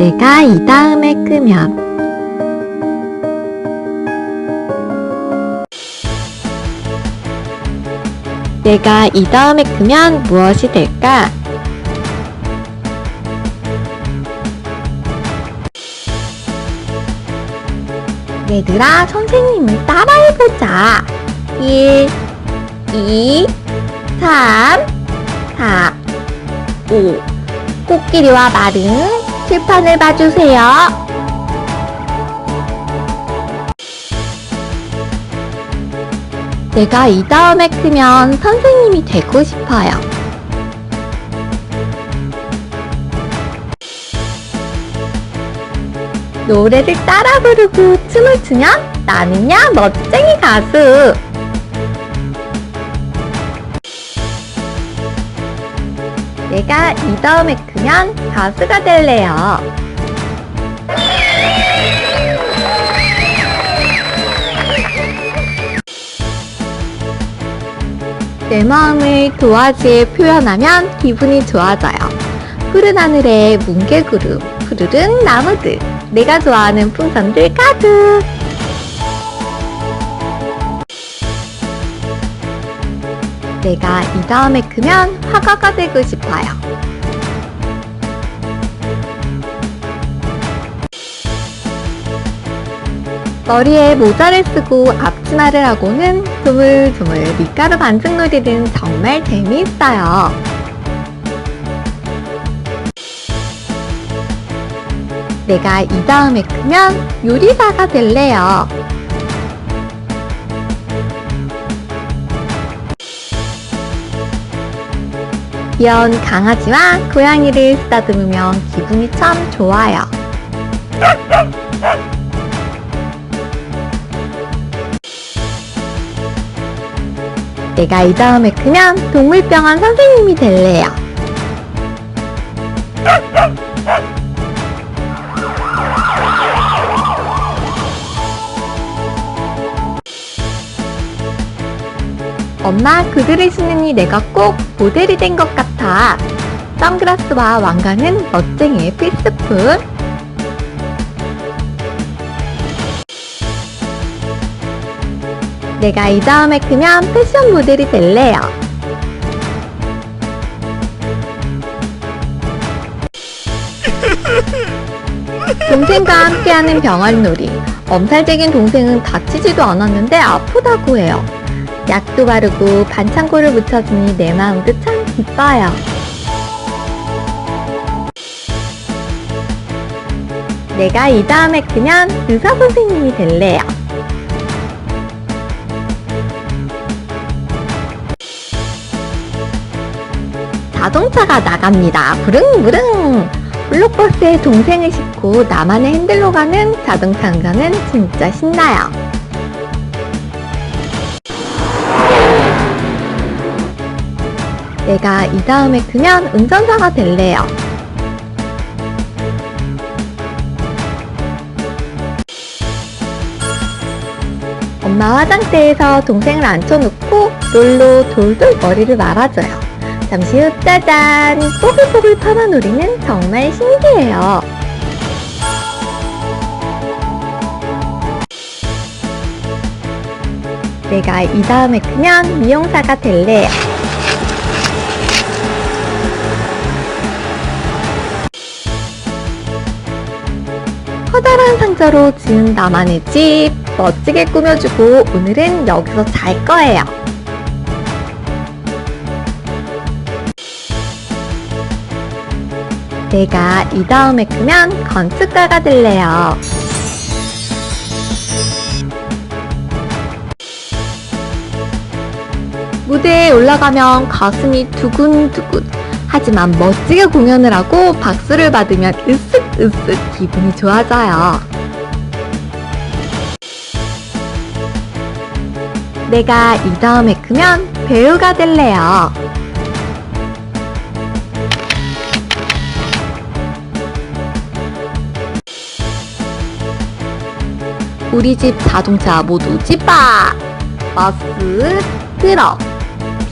내가 이 다음에 크면 내가 이 다음에 크면 무엇이 될까? 얘들아, 선생님을 따라해보자. 1, 2, 3, 4, 5. 코끼리와 말은 칠판을 봐주세요. 내가 이 다음에 크면 선생님이 되고 싶어요. 노래를 따라 부르고 춤을 추면 나는야 멋쟁이 가수. 내가 이 다음에 크면 가수가 될래요. 내 마음을 도화지에 표현하면 기분이 좋아져요. 푸른 하늘에 뭉게구름, 푸르른 나무들, 내가 좋아하는 풍선들 가득. 내가 이 다음에 크면 화가가 되고 싶어요. 머리에 모자를 쓰고 앞치마를 하고는 조물조물 밀가루 반죽놀이는 정말 재미있어요. 내가 이 다음에 크면 요리사가 될래요. 귀여운 강아지와 고양이를 쓰다듬으면 기분이 참 좋아요. 내가 이 다음에 크면 동물병원 선생님이 될래요. 엄마 그들을 신으니 내가 꼭 모델이 된 것 같아. 선글라스와 왕관은 멋쟁이의 필수품. 내가 이 다음에 크면 패션 모델이 될래요. 동생과 함께하는 병아리놀이. 엄살적인 동생은 다치지도 않았는데 아프다고 해요. 약도 바르고 반창고를 묻혀주니 내 마음도 참 기뻐요. 내가 이 다음에 크면 의사 선생님이 될래요. 자동차가 나갑니다. 부릉부릉! 블록버스에 동생을 싣고 나만의 핸들로 가는 자동차 운전은 진짜 신나요. 내가 이 다음에 크면 운전사가 될래요. 엄마 화장대에서 동생을 앉혀놓고 롤로 돌돌 머리를 말아줘요. 잠시 후 짜잔! 뽀글뽀글 파마놀이는 정말 신기해요. 내가 이 다음에 크면 미용사가 될래요. 커다란 상자로 지은 나만의 집 멋지게 꾸며주고 오늘은 여기서 잘 거예요. 내가 이 다음에 크면 건축가가 될래요. 무대에 올라가면 가슴이 두근두근. 하지만 멋지게 공연을 하고 박수를 받으면 으쓱으쓱 기분이 좋아져요. 내가 이 다음에 크면 배우가 될래요. 우리 집 자동차 모두 집바! 버스, 트럭,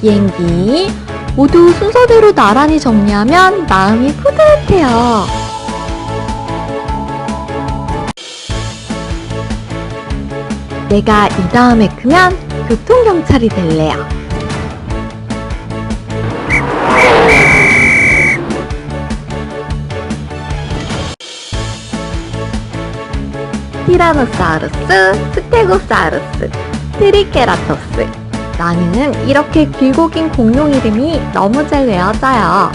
비행기 모두 순서대로 나란히 정리하면 마음이 뿌듯해요. 내가 이 다음에 크면 교통경찰이 될래요. 티라노사우루스, 스테고사우루스, 트리케라토스, 나는 이렇게 길고 긴 공룡 이름이 너무 잘 외워져요.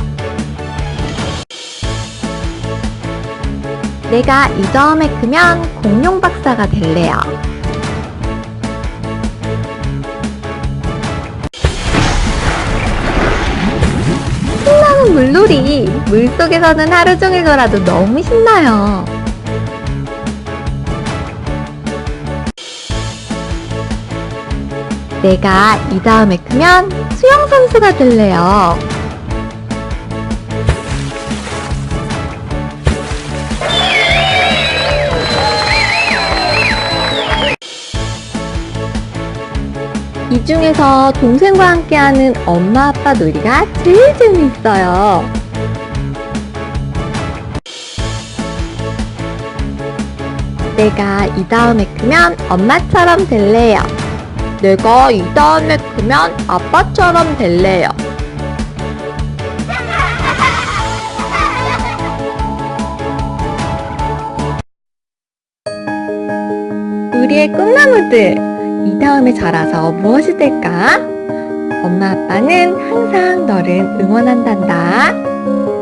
내가 이 다음에 크면 공룡 박사가 될래요. 신나는 물놀이. 물속에서는 하루 종일 놀아도 너무 신나요. 내가 이 다음에 크면 수영 선수가 될래요. 이 중에서 동생과 함께하는 엄마 아빠 놀이가 제일 재미있어요. 내가 이 다음에 크면 엄마처럼 될래요. 내가 이 다음에 크면 아빠처럼 될래요. 우리의 꿈나무들, 이 다음에 자라서 무엇이 될까? 엄마 아빠는 항상 너를 응원한단다.